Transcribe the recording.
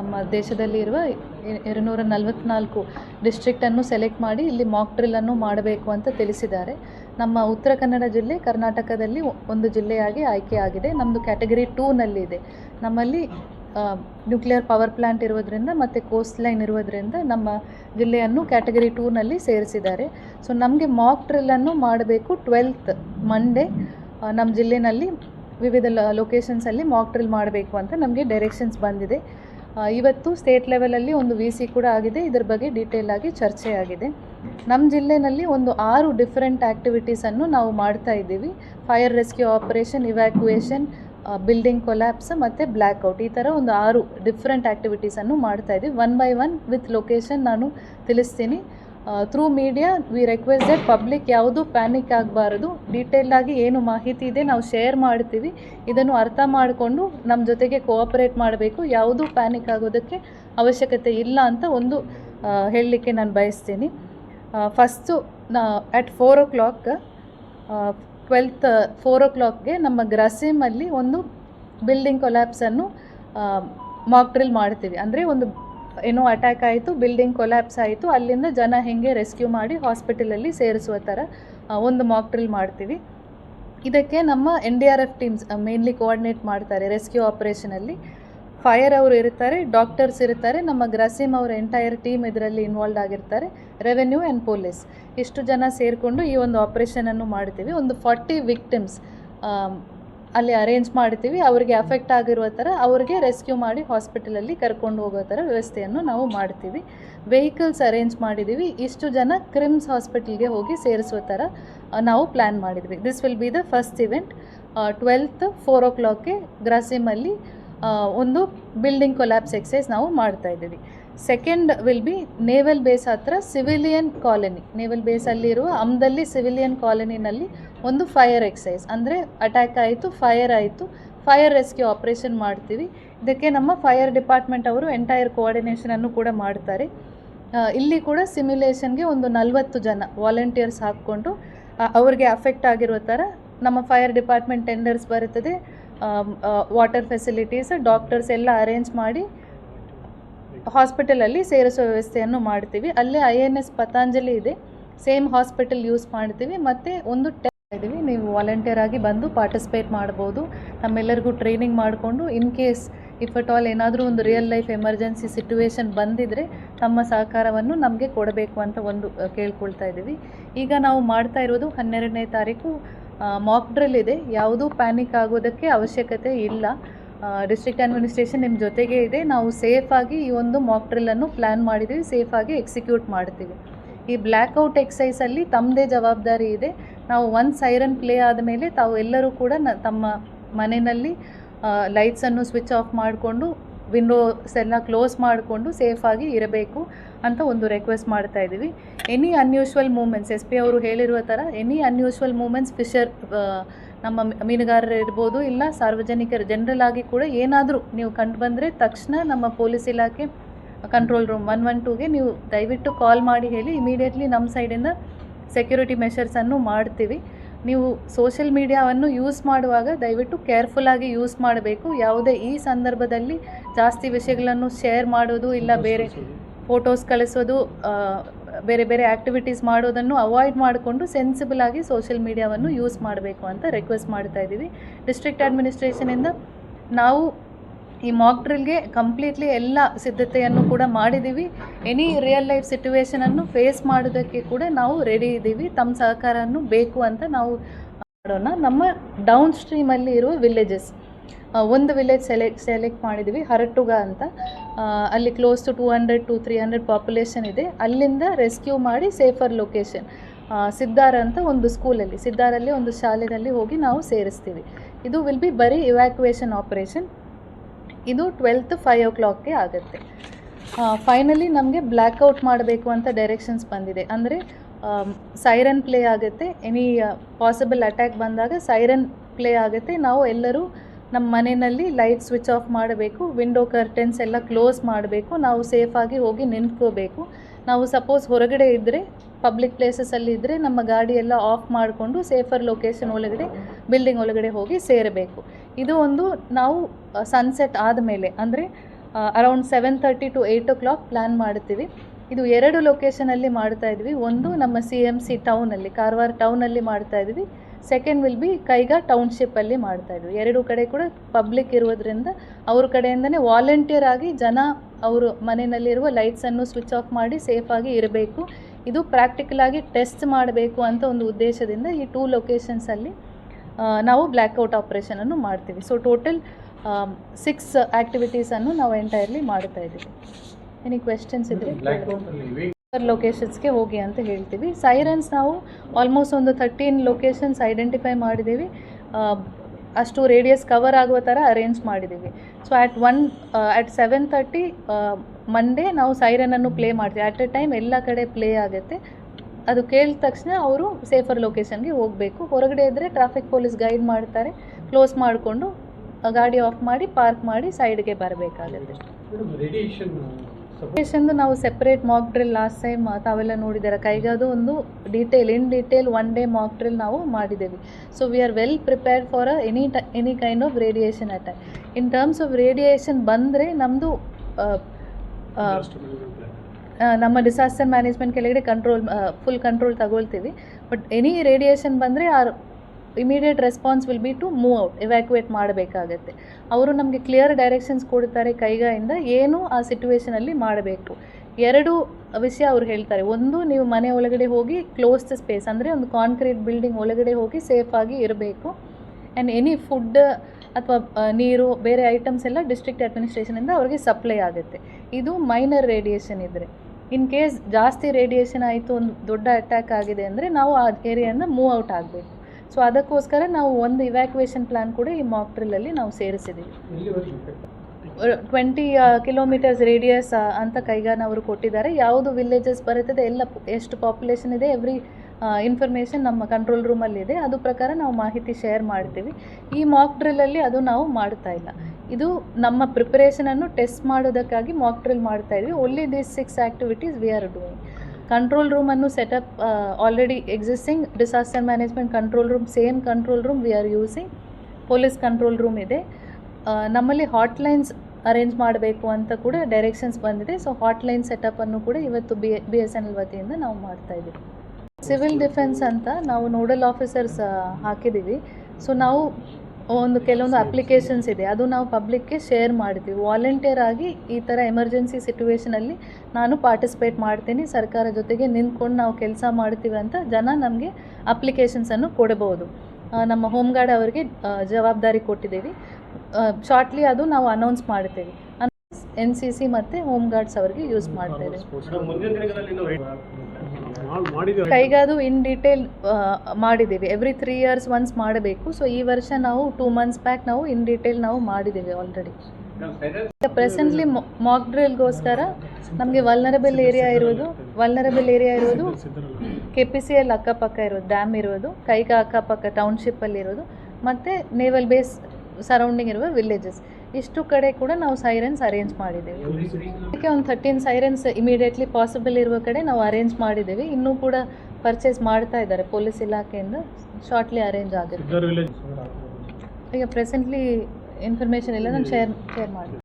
ನಮ್ಮ ದೇಶದಲ್ಲಿ ಇರುವ ಎರಡುನೂರ ನಲವತ್ತ್ನಾಲ್ಕು ಡಿಸ್ಟ್ರಿಕ್ಟನ್ನು ಸೆಲೆಕ್ಟ್ ಮಾಡಿ ಇಲ್ಲಿ ಮಾಕ್ ಡ್ರಿಲ್ಲನ್ನು ಮಾಡಬೇಕು ಅಂತ ತಿಳಿಸಿದ್ದಾರೆ. ನಮ್ಮ ಉತ್ತರ ಕನ್ನಡ ಜಿಲ್ಲೆ ಕರ್ನಾಟಕದಲ್ಲಿ ಒಂದು ಜಿಲ್ಲೆಯಾಗಿ ಆಯ್ಕೆಯಾಗಿದೆ ನಮ್ಮದು ಕ್ಯಾಟಗರಿ ಟೂನಲ್ಲಿ ಇದೆ ನಮ್ಮಲ್ಲಿ ನ್ಯೂಕ್ಲಿಯರ್ ಪವರ್ ಪ್ಲ್ಯಾಂಟ್ ಇರೋದರಿಂದ ಮತ್ತು ಕೋಸ್ಟ್ ಲೈನ್ ಇರೋದ್ರಿಂದ ನಮ್ಮ ಜಿಲ್ಲೆಯನ್ನು ಕ್ಯಾಟಗರಿ ಟೂನಲ್ಲಿ ಸೇರಿಸಿದ್ದಾರೆ. ಸೊ ನಮಗೆ ಮಾಕ್ ಡ್ರಿಲ್ಲನ್ನು ಮಾಡಬೇಕು ಟ್ವೆಲ್ತ್ ಮಂಡೇ ನಮ್ಮ ಜಿಲ್ಲೆನಲ್ಲಿ ವಿವಿಧ ಲೊಕೇಶನ್ಸಲ್ಲಿ ಮಾಕ್ ಡ್ರಿಲ್ ಮಾಡಬೇಕು ಅಂತ ನಮಗೆ ಡೈರೆಕ್ಷನ್ಸ್ ಬಂದಿದೆ. ಇವತ್ತು ಸ್ಟೇಟ್ ಲೆವೆಲಲ್ಲಿ ಒಂದು ವಿ ಸಿ ಕೂಡ ಆಗಿದೆ. ಇದರ ಬಗ್ಗೆ ಡೀಟೇಲ್ ಆಗಿ ಚರ್ಚೆ ಆಗಿದೆ. ನಮ್ಮ ಜಿಲ್ಲೆನಲ್ಲಿ ಒಂದು ಆರು ಡಿಫ್ರೆಂಟ್ ಆ್ಯಕ್ಟಿವಿಟೀಸನ್ನು ನಾವು ಮಾಡ್ತಾ ಇದ್ದೀವಿ. Fire rescue operation evacuation building collapse ಮತ್ತು ಬ್ಲ್ಯಾಕ್ಔಟ್ ಈ ಥರ ಒಂದು ಆರು ಡಿಫ್ರೆಂಟ್ ಆ್ಯಕ್ಟಿವಿಟೀಸನ್ನು ಮಾಡ್ತಾ ಇದ್ದೀವಿ. One by one with location ನಾನು ತಿಳಿಸ್ತೀನಿ. Through media we request that public ಯಾವುದು ಪ್ಯಾನಿಕ್ ಆಗಬಾರದು. ಡೀಟೇಲ್ಡಾಗಿ ಏನು ಮಾಹಿತಿ ಇದೆ ನಾವು ಶೇರ್ ಮಾಡ್ತೀವಿ. ಇದನ್ನು ಅರ್ಥ ಮಾಡಿಕೊಂಡು ನಮ್ಮ ಜೊತೆಗೆ ಕೋಆಪರೇಟ್ ಮಾಡಬೇಕು. ಯಾವುದು ಪ್ಯಾನಿಕ್ ಆಗೋದಕ್ಕೆ ಅವಶ್ಯಕತೆ ಇಲ್ಲ ಅಂತ ಒಂದು ಹೇಳಲಿಕ್ಕೆ ನಾನು ಬಯಸ್ತೀನಿ. ಫಸ್ಟು ನಾ at four o'clock twelfth four ಓ ಕ್ಲಾಕ್ಗೆ ನಮ್ಮ ಗ್ರಸೀಮಲ್ಲಿ ಒಂದು ಬಿಲ್ಡಿಂಗ್ ಕೊಲ್ಯಾಪ್ಸನ್ನು ಮಾಕ್ ಡ್ರಿಲ್ ಮಾಡ್ತೀವಿ. ಅಂದರೆ ಒಂದು ಏನೋ ಅಟ್ಯಾಕ್ ಆಯಿತು ಬಿಲ್ಡಿಂಗ್ ಕೊಲ್ಯಾಪ್ಸ್ ಆಯಿತು, ಅಲ್ಲಿಂದ ಜನ ಹೇಗೆ ರೆಸ್ಕ್ಯೂ ಮಾಡಿ ಹಾಸ್ಪಿಟಲಲ್ಲಿ ಸೇರಿಸುವ ಥರ ಒಂದು ಮಾಕ್ ಡ್ರಿಲ್ ಮಾಡ್ತೀವಿ. ಇದಕ್ಕೆ ನಮ್ಮ N D R F teams mainly coordinate ಮಾಡ್ತಾರೆ ರೆಸ್ಕ್ಯೂ ಆಪರೇಷನಲ್ಲಿ ಫೈರ್ ಅವರು ಇರ್ತಾರೆ ಡಾಕ್ಟರ್ಸ್ ಇರ್ತಾರೆ, ನಮ್ಮ ಗ್ರಾಸಿಮ್ ಅವರ ಎಂಟೈರ್ ಟೀಮ್ ಇದರಲ್ಲಿ ಇನ್ವಾಲ್ವ್ ಆಗಿರ್ತಾರೆ ರೆವೆನ್ಯೂ ಆ್ಯಂಡ್ ಪೊಲೀಸ್ ಇಷ್ಟು ಜನ ಸೇರಿಕೊಂಡು ಈ ಒಂದು ಆಪ್ರೇಷನನ್ನು ಮಾಡ್ತೀವಿ. ಒಂದು ಫಾರ್ಟಿ ವಿಕ್ಟಿಮ್ಸ್ ಅಲ್ಲಿ ಅರೇಂಜ್ ಮಾಡ್ತೀವಿ, ಅವರಿಗೆ ಅಫೆಕ್ಟ್ ಆಗಿರುವ ಥರ ಅವ್ರಿಗೆ ರೆಸ್ಕ್ಯೂ ಮಾಡಿ ಹಾಸ್ಪಿಟಲಲ್ಲಿ ಕರ್ಕೊಂಡು ಹೋಗೋ ಥರ ವ್ಯವಸ್ಥೆಯನ್ನು ನಾವು ಮಾಡ್ತೀವಿ. ವೆಹಿಕಲ್ಸ್ ಅರೇಂಜ್ ಮಾಡಿದ್ದೀವಿ, ಇಷ್ಟು ಜನ ಕ್ರಿಮ್ಸ್ ಹಾಸ್ಪಿಟಲ್ಗೆ ಹೋಗಿ ಸೇರಿಸೋ ಥರ ನಾವು ಪ್ಲ್ಯಾನ್ ಮಾಡಿದ್ವಿ. This will be the first event twelfth four o'clock ಗ್ರಾಸಿಮಲ್ಲಿ ಒಂದು ಬಿಲ್ಡಿಂಗ್ ಕೊಲ್ಯಾಪ್ಸ್ ಎಕ್ಸೈಸ್ ನಾವು ಮಾಡ್ತಾ ಇದ್ದೀವಿ. Second will be naval base ಹತ್ರ ಸಿವಿಲಿಯನ್ ಕಾಲನಿ ನೇವಲ್ ಬೇಸಲ್ಲಿರುವ ಅಮ್ದಲ್ಲಿ ಸಿವಿಲಿಯನ್ ಕಾಲನಿನಲ್ಲಿ ಒಂದು ಫೈರ್ ಎಕ್ಸೈಸ್ ಅಂದರೆ ಅಟ್ಯಾಕ್ ಆಯಿತು ಫೈರ್ ಆಯಿತು. ಫೈರ್ ರೆಸ್ಕ್ಯೂ ಆಪರೇಷನ್ ಮಾಡ್ತೀವಿ. ಇದಕ್ಕೆ ನಮ್ಮ ಫೈರ್ ಡಿಪಾರ್ಟ್ಮೆಂಟ್ ಅವರು ಎಂಟೈರ್ ಕೋಆರ್ಡಿನೇಷನನ್ನು ಕೂಡ ಮಾಡ್ತಾರೆ. ಇಲ್ಲಿ ಕೂಡ ಸಿಮ್ಯುಲೇಷನ್ಗೆ ಒಂದು ನಲವತ್ತು ಜನ ವಾಲಂಟಿಯರ್ಸ್ ಹಾಕ್ಕೊಂಡು ಅವ್ರಿಗೆ ಅಫೆಕ್ಟ್ ಆಗಿರೋ ಥರ ನಮ್ಮ ಫೈರ್ ಡಿಪಾರ್ಟ್ಮೆಂಟ್ ಟೆಂಡರ್ಸ್ ಬರುತ್ತದೆ. ವಾಟರ್ ಫೆಸಿಲಿಟೀಸ್ ಡಾಕ್ಟರ್ಸ್ ಎಲ್ಲ ಅರೇಂಜ್ ಮಾಡಿ ಹಾಸ್ಪಿಟಲಲ್ಲಿ ಸೇರಿಸೋ ವ್ಯವಸ್ಥೆಯನ್ನು ಮಾಡ್ತೀವಿ. ಅಲ್ಲೇ ಐ ಎನ್ ಎಸ್ ಪತಾಂಜಲಿ ಇದೆ. ಸೇಮ್ ಹಾಸ್ಪಿಟಲ್ ಯೂಸ್ ಮಾಡ್ತೀವಿ. ಮತ್ತು ಒಂದು ಟೆಸ್ಟ್ ಇದ್ದೀವಿ ನೀವು ವಾಲಂಟಿಯರ್ ಆಗಿ ಬಂದು ಪಾರ್ಟಿಸಿಪೇಟ್ ಮಾಡ್ಬೋದು. ನಮ್ಮೆಲ್ಲರಿಗೂ ಟ್ರೈನಿಂಗ್ ಮಾಡಿಕೊಂಡು in case if at all ಏನಾದರೂ ಒಂದು ರಿಯಲ್ ಲೈಫ್ ಎಮರ್ಜೆನ್ಸಿ ಸಿಚುವೇಶನ್ ಬಂದಿದ್ದರೆ ತಮ್ಮ ಸಹಕಾರವನ್ನು ನಮಗೆ ಕೊಡಬೇಕು ಅಂತ ಒಂದು ಕೇಳ್ಕೊಳ್ತಾ ಇದ್ದೀವಿ. ಈಗ ನಾವು ಮಾಡ್ತಾ ಇರೋದು ಹನ್ನೆರಡನೇ ತಾರೀಕು ಮಾಕ್ ಡ್ರಿಲ್ ಇದೆ. ಯಾವುದೂ ಪ್ಯಾನಿಕ್ ಆಗೋದಕ್ಕೆ ಅವಶ್ಯಕತೆ ಇಲ್ಲ. ಡಿಸ್ಟ್ರಿಕ್ಟ್ ಅಡ್ಮಿನಿಸ್ಟ್ರೇಷನ್ ನಿಮ್ಮ ಜೊತೆಗೆ ಇದೆ. ನಾವು ಸೇಫಾಗಿ ಈ ಒಂದು ಮಾಕ್ ಡ್ರಿಲ್ಲನ್ನು ಪ್ಲ್ಯಾನ್ ಮಾಡಿದ್ದೀವಿ ಸೇಫಾಗಿ ಎಕ್ಸಿಕ್ಯೂಟ್ ಮಾಡ್ತೀವಿ. ಈ ಬ್ಲ್ಯಾಕ್ಔಟ್ ಎಕ್ಸೈಸಲ್ಲಿ ತಮ್ಮದೇ ಜವಾಬ್ದಾರಿ ಇದೆ. ನಾವು ಒಂದು ಸೈರನ್ ಪ್ಲೇ ಆದಮೇಲೆ ತಾವು ಎಲ್ಲರೂ ಕೂಡ ನ, ತಮ್ಮ ಮನೆಯಲ್ಲಿ ಲೈಟ್ಸನ್ನು ಸ್ವಿಚ್ ಆಫ್ ಮಾಡಿಕೊಂಡು ವಿಂಡೋಸ್ ಎಲ್ಲ ಕ್ಲೋಸ್ ಮಾಡಿಕೊಂಡು ಸೇಫಾಗಿ ಇರಬೇಕು ಅಂತ ಒಂದು ರಿಕ್ವೆಸ್ಟ್ ಮಾಡ್ತಾ ಇದ್ದೀವಿ. Any unusual movements S P ಅವರು ಹೇಳಿರುವ ಥರ ಎನಿ ಅನ್ಯೂಶ್ವಲ್ ಮೂಮೆಂಟ್ಸ್ ಫಿಶರ್ ನಮ್ಮ ಮೀನುಗಾರರು ಇರ್ಬೋದು ಇಲ್ಲ ಸಾರ್ವಜನಿಕರು ಜನರಲ್ ಆಗಿ ಕೂಡ ಏನಾದರೂ ನೀವು ಕಂಡು ಬಂದರೆ ತಕ್ಷಣ ನಮ್ಮ ಪೊಲೀಸ್ ಇಲಾಖೆ ಕಂಟ್ರೋಲ್ ರೂಮ್ ಒನ್ ಒನ್ ಟೂಗೆ ನೀವು ದಯವಿಟ್ಟು ಕಾಲ್ ಮಾಡಿ ಹೇಳಿ ಇಮಿಡಿಯೇಟ್ಲಿ ನಮ್ಮ ಸೈಡಿಂದ ಸೆಕ್ಯೂರಿಟಿ ಮೆಷರ್ಸನ್ನು ಮಾಡ್ತೀವಿ. ನೀವು ಸೋಷಿಯಲ್ ಮೀಡಿಯಾವನ್ನು ಯೂಸ್ ಮಾಡುವಾಗ ದಯವಿಟ್ಟು ಕೇರ್ಫುಲ್ಲಾಗಿ ಯೂಸ್ ಮಾಡಬೇಕು. ಯಾವುದೇ ಈ ಸಂದರ್ಭದಲ್ಲಿ ಜಾಸ್ತಿ ವಿಷಯಗಳನ್ನು ಶೇರ್ ಮಾಡೋದು ಇಲ್ಲ ಬೇರೆ ಫೋಟೋಸ್ ಕಳಿಸೋದು ಬೇರೆ ಬೇರೆ ಆ್ಯಕ್ಟಿವಿಟೀಸ್ ಮಾಡೋದನ್ನು ಅವಾಯ್ಡ್ ಮಾಡಿಕೊಂಡು ಸೆನ್ಸಿಬಲ್ ಆಗಿ ಸೋಷಿಯಲ್ ಮೀಡಿಯಾವನ್ನು ಯೂಸ್ ಮಾಡಬೇಕು ಅಂತ ರಿಕ್ವೆಸ್ಟ್ ಮಾಡ್ತಾ ಇದ್ದೀವಿ. ಡಿಸ್ಟ್ರಿಕ್ಟ್ ಅಡ್ಮಿನಿಸ್ಟ್ರೇಷನಿಂದ ನಾವು ಈ ಮಾಕ್ ಡ್ರಿಲ್ಗೆ ಕಂಪ್ಲೀಟ್ಲಿ ಎಲ್ಲ ಸಿದ್ಧತೆಯನ್ನು ಕೂಡ ಮಾಡಿದ್ದೀವಿ ಎನಿ ರಿಯಲ್ ಲೈಫ್ ಸಿಚುವೇಶನನ್ನು ಫೇಸ್ ಮಾಡೋದಕ್ಕೆ ಕೂಡ ನಾವು ರೆಡಿ ಇದ್ದೀವಿ ತಮ್ಮ ಸಹಕಾರವನ್ನು ಬೇಕು ಅಂತ ನಾವು ಮಾಡೋಣ. ನಮ್ಮ ಡೌನ್ ಸ್ಟ್ರೀಮಲ್ಲಿ ಇರುವ ವಿಲೇಜಸ್ ಒಂದು ವಿಲೇಜ್ ಸೆಲೆಕ್ಟ್ ಸೆಲೆಕ್ಟ್ ಮಾಡಿದ್ದೀವಿ ಹರಟುಗ ಅಂತ. ಅಲ್ಲಿ close to two hundred to three hundred population ಇದೆ. ಅಲ್ಲಿಂದ ರೆಸ್ಕ್ಯೂ ಮಾಡಿ ಸೇಫರ್ ಲೊಕೇಶನ್ ಸಿದ್ದಾರ ಅಂತ ಒಂದು ಸ್ಕೂಲಲ್ಲಿ ಸಿದ್ದಾರಲ್ಲಿ ಒಂದು ಶಾಲೆಯಲ್ಲಿ ಹೋಗಿ ನಾವು ಸೇರಿಸ್ತೀವಿ. ಇದು ವಿಲ್ ಬಿ ಬರೀ ಇವ್ಯಾಕ್ಯುವೇಷನ್ ಆಪರೇಷನ್ ಇದು ಟ್ವೆಲ್ತ್ ಫೈವ್ ಓ ಕ್ಲಾಕ್ಗೆ ಆಗುತ್ತೆ. ಫೈನಲಿ ನಮಗೆ ಬ್ಲ್ಯಾಕ್ಔಟ್ ಮಾಡಬೇಕು ಅಂತ ಡೈರೆಕ್ಷನ್ಸ್ ಬಂದಿದೆ. ಅಂದರೆ ಸೈರನ್ ಪ್ಲೇ ಆಗುತ್ತೆ. ಎನಿ ಪಾಸಿಬಲ್ ಅಟ್ಯಾಕ್ ಬಂದಾಗ ಸೈರನ್ ಪ್ಲೇ ಆಗುತ್ತೆ. ನಾವು ಎಲ್ಲರೂ ನಮ್ಮ ಮನೆಯಲ್ಲಿ ಲೈಟ್ ಸ್ವಿಚ್ ಆಫ್ ಮಾಡಬೇಕು. ವಿಂಡೋ ಕರ್ಟನ್ಸ್ ಎಲ್ಲ ಕ್ಲೋಸ್ ಮಾಡಬೇಕು. ನಾವು ಸೇಫಾಗಿ ಹೋಗಿ ನಿಂತ್ಕೋಬೇಕು. ನಾವು ಸಪೋಸ್ ಹೊರಗಡೆ ಇದ್ದರೆ ಪಬ್ಲಿಕ್ ಪ್ಲೇಸಸಲ್ಲಿ ಇದ್ದರೆ ನಮ್ಮ ಗಾಡಿಯೆಲ್ಲ ಆಫ್ ಮಾಡಿಕೊಂಡು ಸೇಫರ್ ಲೊಕೇಶನ್ ಒಳಗಡೆ ಬಿಲ್ಡಿಂಗ್ ಒಳಗಡೆ ಹೋಗಿ ಸೇರಬೇಕು. ಇದು ಒಂದು ನಾವು ಸನ್ಸೆಟ್ ಆದಮೇಲೆ, ಅಂದರೆ around seven thirty to eight o'clock plan ಮಾಡ್ತೀವಿ. ಇದು ಎರಡು ಲೊಕೇಶನಲ್ಲಿ ಮಾಡ್ತಾ ಇದ್ವಿ. ಒಂದು ನಮ್ಮ ಸಿ ಎಂ ಸಿ ಟೌನಲ್ಲಿ ಕಾರವಾರ ಟೌನಲ್ಲಿ ಮಾಡ್ತಾ ಇದ್ವಿ. ಸೆಕೆಂಡ್ ವಿಲ್ ಬಿ ಕೈಗಾ ಟೌನ್ಶಿಪ್ಪಲ್ಲಿ ಮಾಡ್ತಾ ಇದ್ವಿ. ಎರಡು ಕಡೆ ಕೂಡ ಪಬ್ಲಿಕ್ ಇರೋದ್ರಿಂದ ಅವ್ರ ಕಡೆಯಿಂದನೇ ವಾಲಂಟಿಯರ್ ಆಗಿ ಜನ ಅವರು ಮನೆಯಲ್ಲಿರುವ ಲೈಟ್ಸನ್ನು ಸ್ವಿಚ್ ಆಫ್ ಮಾಡಿ ಸೇಫಾಗಿ ಇರಬೇಕು. ಇದು ಪ್ರಾಕ್ಟಿಕಲ್ ಆಗಿ ಟೆಸ್ಟ್ ಮಾಡಬೇಕು ಅಂತ ಒಂದು ಉದ್ದೇಶದಿಂದ ಈ ಟೂ ಲೊಕೇಶನ್ಸಲ್ಲಿ ನಾವು ಬ್ಲ್ಯಾಕ್ಔಟ್ ಆಪ್ರೇಷನನ್ನು ಮಾಡ್ತೀವಿ. ಸೊ ಟೋಟಲ್ ಸಿಕ್ಸ್ ಆ್ಯಕ್ಟಿವಿಟೀಸನ್ನು ನಾವು ಎಂಟೈರ್ಲಿ ಮಾಡ್ತಾ ಇದ್ದೀವಿ. ಎನಿ ಕ್ವೆಶನ್ಸ್ ಇದ್ದರೆ ಲೊಕೇಶನ್ಸ್ಗೆ ಹೋಗಿ ಅಂತ ಹೇಳ್ತೀವಿ. ಸೈರನ್ಸ್ ನಾವು ಆಲ್ಮೋಸ್ಟ್ ಒಂದು ಥರ್ಟೀನ್ ಲೊಕೇಶನ್ಸ್ ಐಡೆಂಟಿಫೈ ಮಾಡಿದ್ದೀವಿ. ಅಷ್ಟು ರೇಡಿಯಸ್ ಕವರ್ ಆಗುವ ಥರ ಅರೇಂಜ್ ಮಾಡಿದ್ದೀವಿ. So at one at seven thirty Monday ನಾವು ಸೈರನನ್ನು ಪ್ಲೇ ಮಾಡ್ತೀವಿ. ಆಟ್ ಎ ಟೈಮ್ ಎಲ್ಲ ಕಡೆ ಪ್ಲೇ ಆಗುತ್ತೆ. ಅದು ಕೇಳಿದ ತಕ್ಷಣ ಅವರು ಸೇಫರ್ ಲೊಕೇಶನ್ಗೆ ಹೋಗಬೇಕು. ಹೊರಗಡೆ ಇದ್ದರೆ ಟ್ರಾಫಿಕ್ ಪೊಲೀಸ್ ಗೈಡ್ ಮಾಡ್ತಾರೆ. ಕ್ಲೋಸ್ ಮಾಡಿಕೊಂಡು, ಗಾಡಿ ಆಫ್ ಮಾಡಿ ಪಾರ್ಕ್ ಮಾಡಿ ಸೈಡ್ಗೆ ಬರಬೇಕಾಗುತ್ತೆ. ಲೊಕೇಶನ್ದು ನಾವು separate mock drill last time ತಾವೆಲ್ಲ ನೋಡಿದ್ದಾರೆ? ಕೈಗಾದು ಒಂದು detail in detail one day mock drill ನಾವು ಮಾಡಿದ್ದೇವೆ. So we are well prepared for any any kind of radiation attack in terms of radiation ಬಂದರೆ ನಮ್ಮದು ನಮ್ಮ ಡಿಸಾಸ್ಟರ್ ಮ್ಯಾನೇಜ್ಮೆಂಟ್ ಕೆಳಗಡೆ ಕಂಟ್ರೋಲ್ ಫುಲ್ ಕಂಟ್ರೋಲ್ ತಗೊಳ್ತೀವಿ. ಬಟ್ ಎನಿ ರೇಡಿಯೇಷನ್ ಬಂದರೆ our immediate response will be to move out evacuate ಮಾಡಬೇಕಾಗತ್ತೆ. ಅವರು ನಮಗೆ clear directions ಕೊಡ್ತಾರೆ ಕೈಗಾಯಿಂದ, ಏನು ಆ ಸಿಚುವೇಷನಲ್ಲಿ ಮಾಡಬೇಕು. ಎರಡು ವಿಷಯ ಅವ್ರು ಹೇಳ್ತಾರೆ. ಒಂದು, ನೀವು ಮನೆ ಒಳಗಡೆ ಹೋಗಿ ಕ್ಲೋಸ್ಡ್ ಸ್ಪೇಸ್ ಅಂದರೆ ಒಂದು ಕಾಂಕ್ರೀಟ್ ಬಿಲ್ಡಿಂಗ್ ಒಳಗಡೆ ಹೋಗಿ ಸೇಫಾಗಿ ಇರಬೇಕು. ಆ್ಯಂಡ್ ಎನಿ ಫುಡ್ ಅಥವಾ ನೀರು, ಬೇರೆ ಐಟಮ್ಸ್ ಎಲ್ಲ ಡಿಸ್ಟ್ರಿಕ್ಟ್ ಅಡ್ಮಿನಿಸ್ಟ್ರೇಷನಿಂದ ಅವ್ರಿಗೆ ಸಪ್ಲೈ ಆಗುತ್ತೆ. ಇದು ಮೈನರ್ ರೇಡಿಯೇಷನ್ ಇದ್ದರೆ ಇನ್ ಕೇಸ್ ಜಾಸ್ತಿ ರೇಡಿಯೇಷನ್ ಆಯಿತು, ಒಂದು ದೊಡ್ಡ ಅಟ್ಯಾಕ್ ಆಗಿದೆ ಅಂದರೆ ನಾವು ಆ ಏರಿಯಾನ ಮೂವ್ ಔಟ್ ಆಗಬೇಕು. ಸೊ ಅದಕ್ಕೋಸ್ಕರ ನಾವು ಒಂದು ಇವ್ಯಾಕ್ಯುವೇಷನ್ ಪ್ಲ್ಯಾನ್ ಕೂಡ ಈ ಮಾಕ್ ಡ್ರಿಲ್ಲಲ್ಲಿ ನಾವು ಸೇರಿಸಿದ್ದೀವಿ ಟ್ವೆಂಟಿ ಕಿಲೋಮೀಟರ್ಸ್ ರೇಡಿಯಸ್ ಅಂತ ಕೈಗಾನವರು ಕೊಟ್ಟಿದ್ದಾರೆ. ಯಾವುದು ವಿಲೇಜಸ್ ಬರುತ್ತದೆ ಎಲ್ಲ ಎಷ್ಟು ಪಾಪ್ಯುಲೇಷನ್ ಇದೆ ಎವ್ರಿ ಇನ್ಫಾರ್ಮೇಷನ್ ನಮ್ಮ ಕಂಟ್ರೋಲ್ ರೂಮಲ್ಲಿದೆ ಅದು ಪ್ರಕಾರ ನಾವು ಮಾಹಿತಿ ಶೇರ್ ಮಾಡ್ತೀವಿ. ಈ ಮಾಕ್ ಡ್ರಿಲ್ಲಲ್ಲಿ ಅದು ನಾವು ಮಾಡ್ತಾ ಇಲ್ಲ. ಇದು ನಮ್ಮ ಪ್ರಿಪರೇಷನನ್ನು ಟೆಸ್ಟ್ ಮಾಡೋದಕ್ಕಾಗಿ ಮಾಕ್ ಡ್ರಿಲ್ ಮಾಡ್ತಾ ಇದ್ವಿ. Only these six activities we are doing control ರೂಮನ್ನು setup already existing disaster management control room same control room we are using police control room ಇದೆ. ನಮ್ಮಲ್ಲಿ ಹಾಟ್ಲೈನ್ಸ್ ಅರೇಂಜ್ ಮಾಡಬೇಕು ಅಂತ ಕೂಡ ಡೈರೆಕ್ಷನ್ಸ್ ಬಂದಿದೆ. ಸೊ ಹಾಟ್ಲೈನ್ ಸೆಟಪ್ಪನ್ನು ಕೂಡ ಇವತ್ತು B B S N L ವತಿಯಿಂದ ನಾವು ಮಾಡ್ತಾ ಇದ್ದೀವಿ. ಸಿವಿಲ್ ಡಿಫೆನ್ಸ್ ಅಂತ ನಾವು ನೋಡಲ್ ಆಫೀಸರ್ಸ್ ಹಾಕಿದ್ದೀವಿ. ಸೊ ನಾವು ಒಂದು ಕೆಲವೊಂದು ಅಪ್ಲಿಕೇಶನ್ಸ್ ಇದೆ. ಅದು ನಾವು ಪಬ್ಲಿಕ್ಗೆ ಶೇರ್ ಮಾಡ್ತೀವಿ. ವಾಲಂಟಿಯರ್ ಆಗಿ ಈ ಥರ ಎಮರ್ಜೆನ್ಸಿ ಸಿಟುವೇಷನಲ್ಲಿ ನಾನು ಪಾರ್ಟಿಸಿಪೇಟ್ ಮಾಡ್ತೀನಿ. ಸರ್ಕಾರ ಜೊತೆಗೆ ನಿಂತ್ಕೊಂಡು ನಾವು ಕೆಲಸ ಮಾಡ್ತೀವಿ ಅಂತ ಜನ ನಮಗೆ ಅಪ್ಲಿಕೇಶನ್ಸನ್ನು ಕೊಡಬಹುದು. ನಮ್ಮ ಹೋಮ್ ಗಾರ್ಡ್ ಅವರಿಗೆ ಜವಾಬ್ದಾರಿ ಕೊಟ್ಟಿದ್ದೀವಿ. ಶಾರ್ಟ್ಲಿ ಅದು ನಾವು ಅನೌನ್ಸ್ ಮಾಡ್ತೇವೆ. ಎನ್ ಸಿ ಸಿ ಮತ್ತು ಹೋಮ್ ಗಾರ್ಡ್ಸ್ ಅವರಿಗೆ ಯೂಸ್ ಮಾಡ್ತೇವೆ. ಕೈಗಾದು ಇನ್ ಡೀಟೇಲ್ ಮಾಡಿದ್ದೀವಿ. ಎವ್ರಿ ತ್ರೀ ಇಯರ್ಸ್ ಒನ್ಸ್ ಮಾಡಬೇಕು. ಸೊ ಈ ವರ್ಷ ನಾವು ಟೂ ಮಂತ್ಸ್ ಬ್ಯಾಕ್ ನಾವು ಇನ್ ಡೀಟೇಲ್ ನಾವು ಮಾಡಿದ್ದೀವಿ ಆಲ್ರೆಡಿ ಪ್ರೆಸೆಂಟ್ಲಿ ಮಾಕ್ ಡ್ರಿಲ್ಗೋಸ್ಕರ ನಮಗೆ ವಲ್ನರಬಲ್ ಏರಿಯಾ ಇರೋದು ವಲ್ನರಬಲ್ ಏರಿಯಾ ಇರೋದು ಕೆ ಪಿ ಸಿ ಎಲ್ ಅಕ್ಕಪಕ್ಕ ಇರೋದು ಡ್ಯಾಮ್ ಇರೋದು, ಕೈಗಾ ಅಕ್ಕಪಕ್ಕ ಟೌನ್ಶಿಪ್ಪಲ್ಲಿ ಇರೋದು, ಮತ್ತು ನೇವಲ್ ಬೇಸ್ ಸರೌಂಡಿಂಗ್ ಇರುವ ವಿಲೇಜಸ್ ಇಷ್ಟು ಕಡೆ ಕೂಡ ನಾವು ಸೈರನ್ಸ್ ಅರೇಂಜ್ ಮಾಡಿದ್ದೇವೆ ಅದಕ್ಕೆ ಒಂದು ಥರ್ಟೀನ್ ಸೈರನ್ಸ್ ಇಮಿಡಿಯೇಟ್ಲಿ ಪಾಸಿಬಲ್ ಇರುವ ಕಡೆ ನಾವು ಅರೇಂಜ್ ಮಾಡಿದ್ದೇವೆ ಇನ್ನೂ ಕೂಡ ಪರ್ಚೇಸ್ ಮಾಡ್ತಾ ಇದ್ದಾರೆ ಪೊಲೀಸ್ ಇಲಾಖೆಯಿಂದ. ಶಾರ್ಟ್ಲಿ ಅರೇಂಜ್ ಆಗುತ್ತೆ. ಈಗ ಪ್ರೆಸೆಂಟ್ಲಿ ಇನ್ಫಾರ್ಮೇಶನ್ ಎಲ್ಲ ನಾನು ಶೇರ್ ಶೇರ್ ಮಾಡಿ